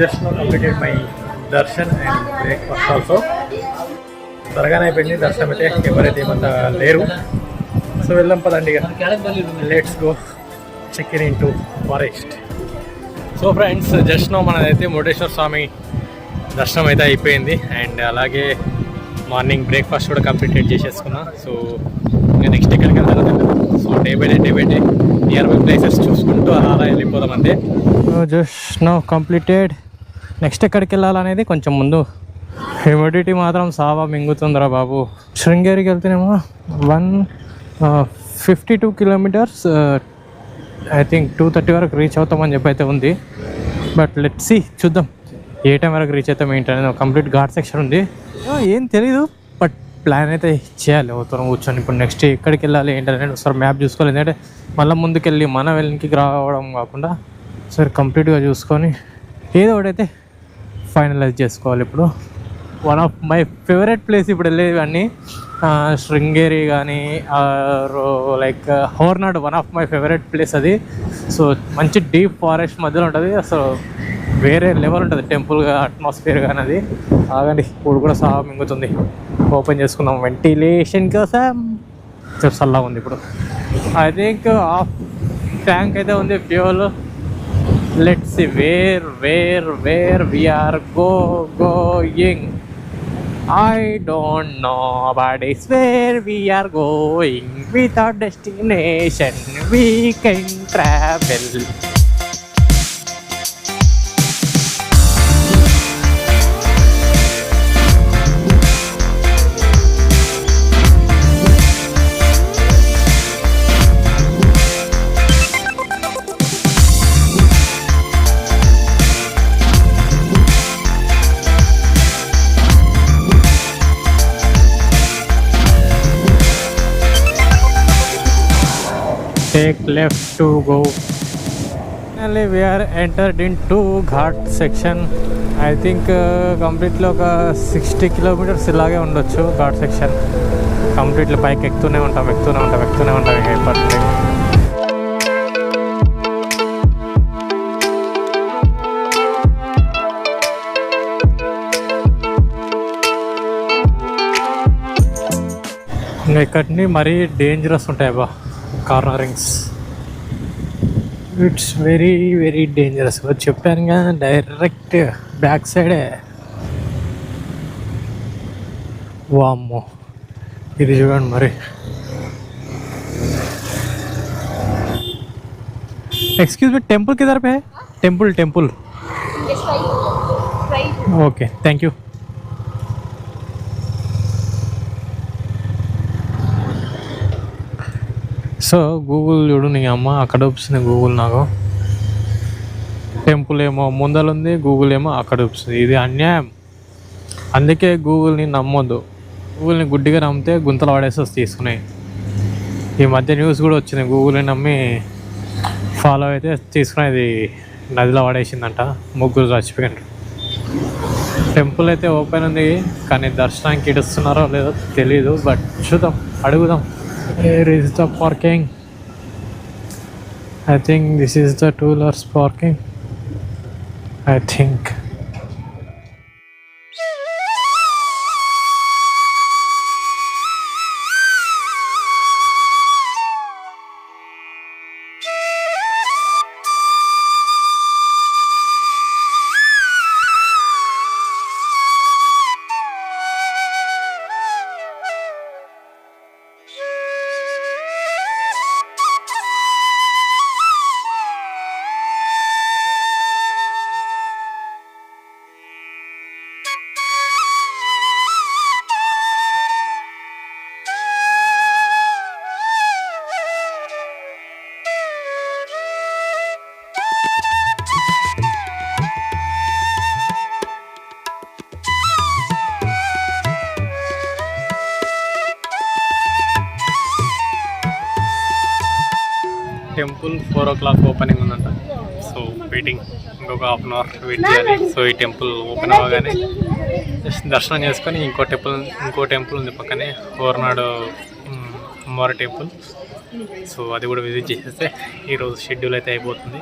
Just now completed my darshan and breakfast also త్వరగానే అయిపోయింది. దర్శనం అయితే ఎవరైతే ఏమంతా లేరు. సో వెళ్దాం పదండి ఇక. Let's go check in into forest so friends just now మనదైతే Murudeshwara స్వామి దర్శనం అయితే అయిపోయింది. అండ్ అలాగే మార్నింగ్ బ్రేక్ఫాస్ట్ కూడా కంప్లీటెడ్ చేసేసుకున్నా. సో ఇంకా నెక్స్ట్ ఎక్కడికి వెళ్తాం so day by day day by day nearby places చూసుకుంటూ అలా అలా వెళ్ళిపోదాం అంతే. జస్ట్ నో కంప్లీటెడ్ నెక్స్ట్ ఎక్కడికి వెళ్ళాలనేది కొంచెం ముందు. హ్యూమిడిటీ మాత్రం సావా మింగుతుందిరా బాబు. శృంగేరికి వెళ్తేనేమో one fifty two kilometres I think two thirty వరకు రీచ్ అవుతామని చెప్పి అయితే ఉంది. బట్ లెట్ సి చూద్దాం. ఏ టైం వరకు రీచ్ అవుతాం ఏంటనేది కంప్లీట్ ఘాట్ సెక్షన్ ఉంది. ఏం తెలీదు. బట్ ప్లాన్ అయితే చేయాలి. అవుతాం కూర్చొని ఇప్పుడు నెక్స్ట్ ఎక్కడికి వెళ్ళాలి ఏంటనేది ఒకసారి మ్యాప్ చూసుకోవాలి. ఎందుకంటే మళ్ళీ ముందుకెళ్ళి మన వెళ్ళికి రావడం కాకుండా సరే కంప్లీట్గా చూసుకొని ఏదో ఒకటైతే ఫైనలైజ్ చేసుకోవాలి ఇప్పుడు. One of my favourite place ఇప్పుడు వెళ్ళేవన్నీ శృంగేరి కానీ like Hornad one of my favourite place అది. సో మంచి డీప్ ఫారెస్ట్ మధ్యలో ఉంటుంది. అసలు వేరే లెవెల్ ఉంటుంది టెంపుల్గా అట్మాస్ఫియర్ కానీ అది. ఆగండి ఇప్పుడు కూడా సహా మింగుతుంది. ఓపెన్ చేసుకుందాం. వెంటిలేషన్ కోసం చాలా ఉంది ఇప్పుడు. ఐ థింక్ హాఫ్ ట్యాంక్ అయితే ఉంది fuel let's see where where where we are go going. I don't know but it's where we are going. With our destination we can travel. Take left to go. Finally, we are entered into Ghat section. I think కంప్లీట్లో ఒక sixty kilometres ఇలాగే ఉండొచ్చు ghat section కంప్లీట్లో పైకి ఎక్కుతూనే ఉంటాం ఎక్కుతూనే ఉంటాం ఎక్కుతూనే ఉంటాం ఇక ఇప్పటికి ఇంకా ఇక్కడిని మరీ డేంజరస్ ఉంటాయి బా cornerings it's very very dangerous కదా డైరెక్ట్ బ్యాక్ సైడే వామ్మో. ఇది చూడండి మరి. ఎక్స్క్యూజ్ మీ టెంపుల్ కిదర్ pay temple temple okay thank you so Google చూడు నీ అమ్మ అక్కడ చూపిస్తుంది గూగుల్ నాకు. టెంపుల్ ఏమో ముందలుంది గూగుల్ ఏమో అక్కడ చూపిస్తుంది. ఇది అన్యాయం. అందుకే గూగుల్ని నమ్మొద్దు. గూగుల్ని గుడ్డిగా నమ్మితే గుంతలు పడేసి తీసుకున్నాయి ఈ మధ్య న్యూస్ కూడా వచ్చింది గూగుల్ని నమ్మి ఫాలో అయితే తీసుకునేది నదిలో పడేసిందంట ముగ్గురు చచ్చిపోయినారు. టెంపుల్ అయితే ఓపెన్ ఉంది కానీ దర్శనానికి ఇడుస్తున్నారో లేదో తెలియదు బట్ చూద్దాం అడుగుదాం. Here is the parking. I think this is the two parking. I think. Temple four o'clock opening ఉందంట. సో వెయిటింగ్ ఇంకొక హాఫ్ అన్ అవర్ వెయిట్ చేయాలి. సో ఈ టెంపుల్ ఓపెన్ అవ్వగానే జస్ట్ దర్శనం చేసుకొని ఇంకో టెంపుల్ ఇంకో టెంపుల్ ఉంది పక్కనే ఓర్నాడు అమ్మవారి టెంపుల్. సో అది కూడా విజిట్ చేసేస్తే ఈరోజు షెడ్యూల్ అయితే అయిపోతుంది.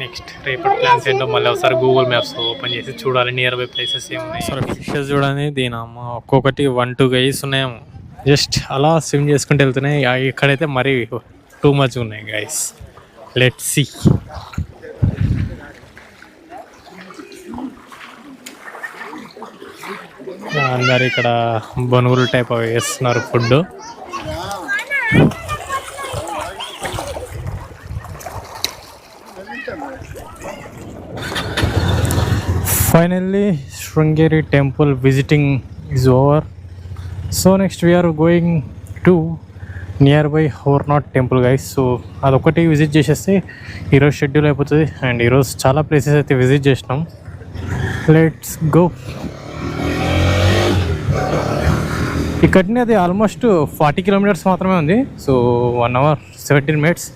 నెక్స్ట్ రేపటి ప్లాన్స్ ఏంటో మళ్ళీ ఒకసారి గూగుల్ మ్యాప్స్ ఓపెన్ చేసి చూడాలి. నియర్ బై ప్లేసెస్ ఏమున్నాయి? సరే ఫిషెస్ చూడండి దీని అమ్మ ఒక్కొక్కటి వన్ టూ గైస్ ఉన్నాయేమో. జస్ట్ అలా స్విమ్ చేసుకుంటూ వెళ్తున్నాయి. ఇక్కడైతే మరీ టూ మచ్ ఉన్నాయి గైస్ లెట్ సి అందరు ఇక్కడ బనుగులు టైప్ అవి వేస్తున్నారు food finally Sringeri temple visiting is over so next we are going to nearby Hornad temple guys so అదొకటి విజిట్ చేసేస్తే ఈరోజు షెడ్యూల్ అయిపోతుంది. అండ్ ఈరోజు చాలా ప్లేసెస్ అయితే విజిట్ చేసినాం. లెట్స్ గో ఇక్కడిని అది ఆల్మోస్ట్ ఫార్టీ కిలోమీటర్స్ మాత్రమే ఉంది. So one hour seventeen minutes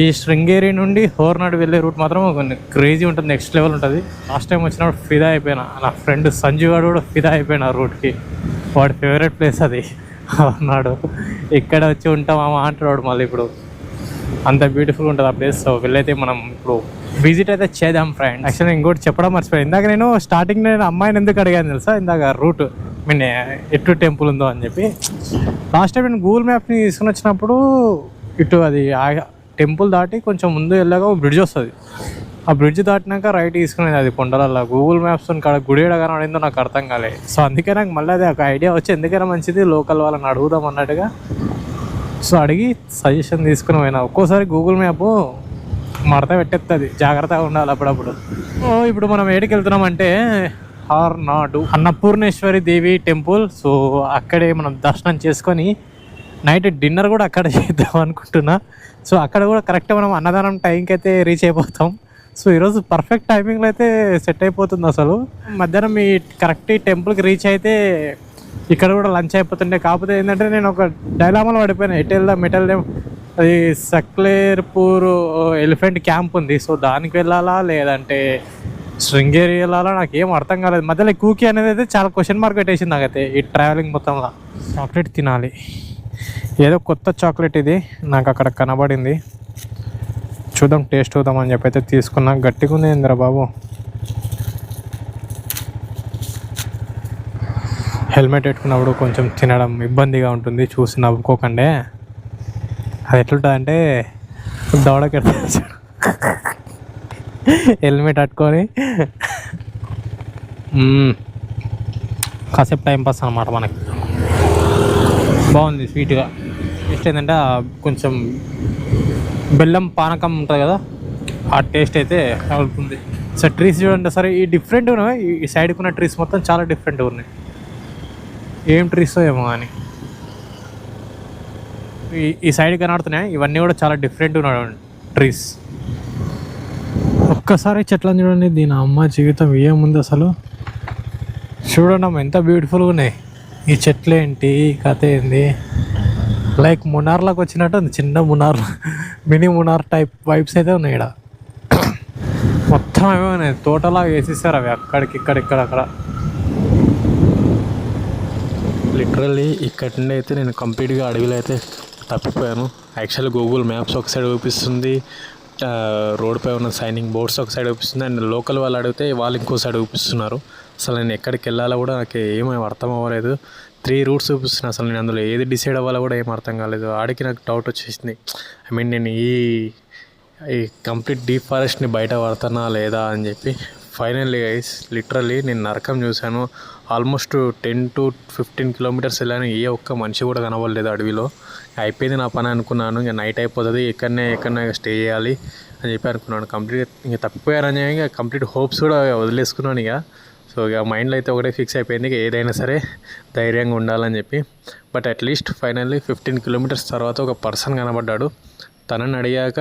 ఈ శృంగేరి నుండి హోర్నాడు వెళ్ళే రూట్ మాత్రం కొన్ని క్రేజీ ఉంటుంది. నెక్స్ట్ లెవెల్ ఉంటుంది. లాస్ట్ టైం వచ్చినప్పుడు ఫిదా అయిపోయినా. నా ఫ్రెండ్ సంజు గారు కూడా ఫిదా అయిపోయినా ఆ రూట్కి వాడి ఫేవరెట్ ప్లేస్ అది. అన్నాడు. ఇక్కడ వచ్చి ఉంటామా అంటున్నాడు మళ్ళీ ఇప్పుడు. అంత బ్యూటిఫుల్ ఉంటుంది ఆ ప్లేస్ సో వెళ్ళైతే మనం ఇప్పుడు విజిట్ అయితే చేద్దాం ఫ్రెండ్ యాక్చువల్లీ ఇంకోటి చెప్పడం మర్చిపోయాను. ఇందాక నేను స్టార్టింగ్ నేను అమ్మాయిని ఎందుకు అడిగాను తెలుసా? ఇందాక రూట్ మీన్ ఎటు టెంపుల్ ఉందో అని చెప్పి. లాస్ట్ టైం నేను గూగుల్ మ్యాప్ని తీసుకుని వచ్చినప్పుడు ఇటు అది టెంపుల్ దాటి కొంచెం ముందు వెళ్ళాక బ్రిడ్జ్ వస్తుంది. ఆ బ్రిడ్జ్ దాటినాక రైట్ తీసుకునేది అది కొండలల్లో. గూగుల్ మ్యాప్స్ కాడ గుడి ఏడ కనబడిందో నాకు అర్థం కాలే. సో అందుకే నాకు మళ్ళీ అది ఒక ఐడియా వచ్చి ఎందుకైనా మంచిది లోకల్ వాళ్ళని అడుగుదాం అన్నట్టుగా. సో అడిగి సజెషన్ తీసుకుని పోయినా. ఒక్కోసారి గూగుల్ మ్యాప్ మడత పెట్టేస్తుంది జాగ్రత్తగా ఉండాలి అప్పుడప్పుడు. ఓ ఇప్పుడు మనం ఏడికి వెళ్తున్నామంటే నాడు అన్నపూర్ణేశ్వరి దేవి టెంపుల్. సో అక్కడే మనం దర్శనం చేసుకొని నైట్ డిన్నర్ కూడా అక్కడ చేద్దాం అనుకుంటున్నా. సో అక్కడ కూడా కరెక్ట్ మనం అన్నదానం టైంకి అయితే రీచ్ అయిపోతాం. సో ఈరోజు పర్ఫెక్ట్ టైమింగ్లో అయితే సెట్ అయిపోతుంది అసలు. మధ్యాహ్నం మీ కరెక్ట్ టెంపుల్కి రీచ్ అయితే ఇక్కడ కూడా లంచ్ అయిపోతుండే. కాకపోతే ఏంటంటే నేను ఒక డైలామాలో పడిపోయాను ఎటు వెళ్దాం ఎటు వెళ్దాం? అది సక్లేర్పూర్ ఎలిఫెంట్ క్యాంప్ ఉంది. సో దానికి వెళ్ళాలా లేదంటే శృంగేరి వెళ్ళాలా నాకు ఏం అర్థం కాలేదు. మధ్యలో కూకి అనేది అయితే చాలా క్వశ్చన్ మార్క్ పెట్టేసింది నాకైతే ఈ ట్రావెలింగ్ మొత్తంలో. చాక్లెట్ తినాలి. ఏదో కొత్త చాక్లెట్ ఇది నాకు అక్కడ కనబడింది. చూద్దాం టేస్ట్ చూద్దాం అని చెప్పి అయితే తీసుకున్నా. గట్టిగా ఉంది ఏందిరా బాబు. హెల్మెట్ పెట్టుకున్నప్పుడు కొంచెం తినడం ఇబ్బందిగా ఉంటుంది. చూసి నవ్వుకోకండి. అది ఎట్లుంటుంది అంటే హెల్మెట్ కట్టుకొని కాసేపు టైం పాస్ అనమాట మనకి. బాగుంది స్వీట్గా. ఇష్టం ఏంటంటే కొంచెం బెల్లం పానకం ఉంటుంది కదా ఆ టేస్ట్ అయితే అవుతుంది. సో ట్రీస్ చూడండి సరే ఈ డిఫరెంట్ ఉన్నాయి. ఈ- సైడ్కి ఉన్న ట్రీస్ మొత్తం చాలా డిఫరెంట్ ఉన్నాయి. ఏం ట్రీస్ ఏమో కానీ. ఈ ఈ సైడ్ కనబడుతున్నాయి? ఇవన్నీ కూడా చాలా డిఫరెంట్ ఉన్నాయి ట్రీస్ ఒక్కసారి చెట్లను చూడండి దీని అమ్మ జీవితం ఏముంది అసలు? చూడండి అమ్మ ఎంత బ్యూటిఫుల్గా ఉన్నాయి. ఈ చెట్లు ఏంటి? కథ ఏంది? లైక్ మునార్లోకి వచ్చినట్టు ఉంది. చిన్న Munnar mini Munnar type vibes అయితే ఉన్నాయి ఇక్కడ మొత్తం ఏమో ఉన్నాయి. తోటలా వేసేసారు అవి అక్కడికి ఇక్కడ ఇక్కడ అక్కడ. లిటరల్లీ ఇక్కడి నుండి అయితే నేను కంప్లీట్గా అడవిలో అయితే తప్పిపోయాను. యాక్చువల్లీ గూగుల్ మ్యాప్స్ ఒక సైడ్ చూపిస్తుంది. రోడ్పై రోడ్డుపై ఉన్న సైనింగ్ బోర్డ్స్ ఒక సైడ్ చూపిస్తుంది. అండ్ లోకల్ వాళ్ళు అడిగితే వాళ్ళు ఇంకో సైడ్ చూపిస్తున్నారు. అసలు నేను ఎక్కడికి వెళ్ళాలో కూడా నాకు ఏమీ అర్థం అవ్వలేదు. త్రీ రూట్స్ చూపిస్తున్నాను అసలు నేను అందులో. ఏది డిసైడ్ అవ్వాలో కూడా ఏం అర్థం కాలేదు. ఆడికి నాకు డౌట్ వచ్చేసింది. ఐ మీన్ నేను ఈ ఈ కంప్లీట్ డీప్ ఫారెస్ట్ని బయట పడతానా లేదా అని చెప్పి ఫైనల్లీ గైస్ లిటరలీ నేను నరకం చూశాను. Almost ten to fifteen kilometres వెళ్ళాను. ఏ ఒక్క మనిషి కూడా కనబడలేదు అడవిలో. అయిపోయింది నా పని అనుకున్నాను. ఇంకా నైట్ అయిపోతుంది. ఎక్కడనే ఎక్కడనే స్టే చేయాలి అని చెప్పి అనుకున్నాను. కంప్లీట్ ఇంకా తప్పిపోయారని ఇంకా కంప్లీట్ హోప్స్ కూడా వదిలేసుకున్నాను ఇక. సో ఇక మైండ్లో అయితే ఒకటే ఫిక్స్ అయిపోయింది ఇక ఏదైనా సరే ధైర్యంగా ఉండాలని చెప్పి. But at least finally fifteen kilometres తర్వాత ఒక పర్సన్ కనబడ్డాడు. తనని అడిగాక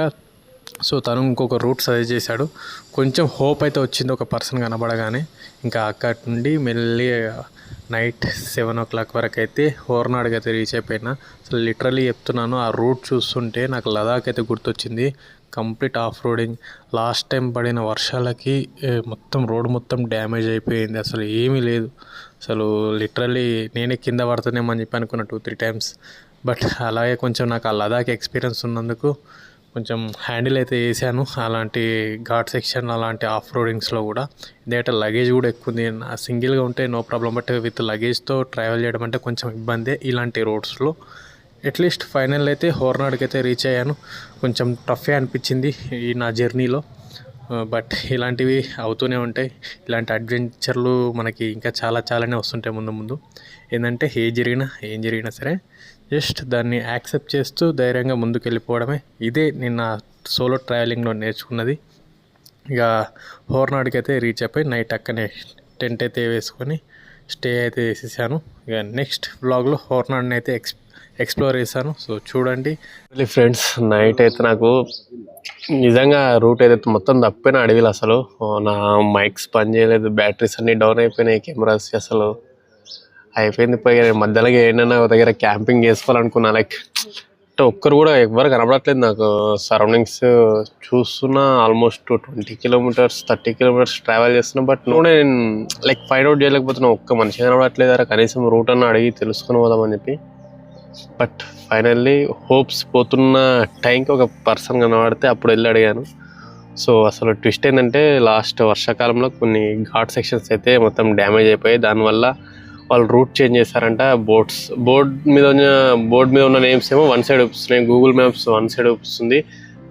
సో తను ఇంకొక రూట్ సజెస్ట్ చేశాడు. కొంచెం హోప్ అయితే వచ్చింది ఒక పర్సన్ కనబడగానే. ఇంకా అక్కడి నుండి మెల్లి నైట్ సెవెన్ ఓ క్లాక్ వరకు అయితే హోర్నాడుకి అయితే రీచ్ అయిపోయినా. అసలు లిటరలీ చెప్తున్నాను ఆ రూట్ చూస్తుంటే నాకు లదాఖ్ అయితే గుర్తొచ్చింది. Complete off roading last time పడిన వర్షాలకి మొత్తం రోడ్ మొత్తం డ్యామేజ్ అయిపోయింది. అసలు ఏమీ లేదు. అసలు లిటరలీ నేనే కింద పడుతున్నామని చెప్పి అనుకున్న టూ త్రీ టైమ్స్ బట్ అలాగే కొంచెం నాకు ఆ లదాఖ్ ఎక్స్పీరియన్స్ ఉన్నందుకు కొంచెం హ్యాండిల్ అయితే వేసాను అలాంటి ఘాట్ సెక్షన్ అలాంటి ఆఫ్ రోడింగ్స్లో కూడా. ఎందుకంటే లగేజ్ కూడా ఎక్కువ ఉంది. నా సింగిల్గా ఉంటే నో ప్రాబ్లం. బట్ విత్ లగేజ్తో ట్రావెల్ చేయడం అంటే కొంచెం ఇబ్బందే ఇలాంటి రోడ్స్లో. అట్లీస్ట్ ఫైనల్ అయితే హోర్నాడ్కి అయితే రీచ్ అయ్యాను. కొంచెం టఫే అనిపించింది ఈ నా జర్నీలో. బట్ ఇలాంటివి అవుతూనే ఉంటాయి. ఇలాంటి అడ్వెంచర్లు మనకి ఇంకా చాలా చాలానే వస్తుంటాయి ముందు ముందు. ఏంటంటే ఏ జరిగినా ఏం జరిగినా సరే జస్ట్ దాన్ని యాక్సెప్ట్ చేస్తూ ధైర్యంగా ముందుకు వెళ్ళిపోవడమే ఇదే నిన్న సోలో ట్రావెలింగ్లో నేర్చుకున్నది. ఇక హోర్నాడ్కి అయితే రీచ్ అయిపోయి నైట్ అక్కనే టెంట్ అయితే వేసుకొని స్టే అయితే వేసేసాను. ఇక నెక్స్ట్ బ్లాగ్లో హోర్నాడ్ని అయితే ఎక్స్ ఎక్స్ప్లోర్ చేశాను. సో చూడండి. ఫ్రెండ్స్ నైట్ అయితే నాకు నిజంగా రూట్ ఏదైతే మొత్తం తప్పిన అడవిలు అసలు. నా మైక్స్ పని చేయలేదు. బ్యాటరీస్ అన్ని డౌన్ అయిపోయినాయి కెమెరాస్ అసలు అయిపోయింది పోయి. మధ్యలో ఏంటన్నా దగ్గర క్యాంపింగ్ చేసుకోవాలనుకున్నా. లైక్ అంటే ఒక్కరు కూడా ఎవ్వరు కనబడట్లేదు నాకు. సరౌండింగ్స్ చూస్తున్నా almost twenty kilometres thirty kilometres travel చేస్తున్నా బట్ నువ్వు నేను లైక్ ఫైండ్ అవుట్ చేయలేకపోతున్నా. ఒక్క మనిషి కనబడట్లేదు కనీసం రూట్ అన్న అడిగి తెలుసుకొని పోదామని చెప్పి. బట్ ఫైనల్లీ హోప్స్ పోతున్న టైంకి ఒక పర్సన్ కనబడితే అప్పుడు వెళ్ళి అడిగాను. సో అసలు ట్విస్ట్ ఏంటంటే లాస్ట్ వర్షాకాలంలో కొన్ని ఘాట్ సెక్షన్స్ అయితే మొత్తం డ్యామేజ్ అయిపోయాయి. దానివల్ల వాళ్ళు రూట్ చేంజ్ చేశారంట. బోట్స్ బోర్డ్ మీద ఉన్న బోర్డ్ మీద ఉన్న నేమ్స్ ఏమో వన్ సైడ్ చూపిస్తున్నాయి గూగుల్ మ్యాప్స్ వన్ సైడ్ వస్తుంది.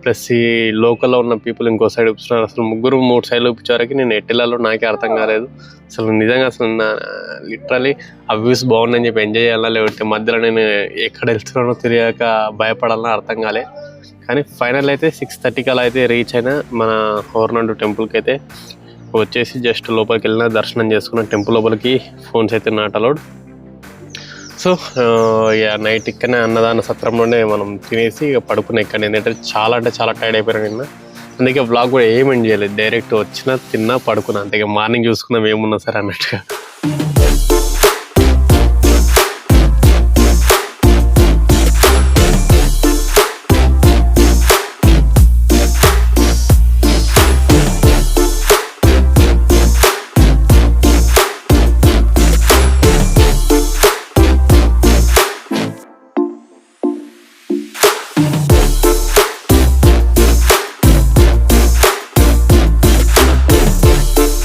ప్లస్ ఈ లోకల్లో ఉన్న పీపుల్ ఇంకో సైడ్ చూపిస్తున్నారు అసలు ముగ్గురు మూడు సైడ్లు చూపించేవరకు నేను ఎట్టిలలో నాకే అర్థం కాలేదు. అసలు నిజంగా అసలు నా లిటరలీ ఆ వ్యూస్ బాగుందని చెప్పి ఎంజాయ్ చేయాలా లేకపోతే మధ్యలో నేను ఎక్కడ వెళ్తున్నానో తెలియక భయపడాలని అర్థం కాలే. కానీ ఫైనల్ అయితే సిక్స్ థర్టీకి అలా అయితే రీచ్ అయినా మన హోర్నాడు టెంపుల్కి అయితే వచ్చేసి జస్ట్ లోపలికి వెళ్ళిన దర్శనం చేసుకున్న టెంపుల్ లోపలికి ఫోన్స్ అయితే నాట్ అలౌడ్ సో ఇక నైట్ ఇక్కడనే అన్నదాన సత్రంలోనే మనం తినేసి ఇక పడుకునే ఇక్కడ ఏంటంటే చాలా అంటే చాలా టైర్డ్ అయిపోయాను నిన్న. అందుకే బ్లాగ్ కూడా ఏం చేయలేదు. డైరెక్ట్ వచ్చినా తిన్నా పడుకున్నా. అంతే ఇక మార్నింగ్ చూసుకున్నాం ఏమున్నా సరే అన్నట్టుగా.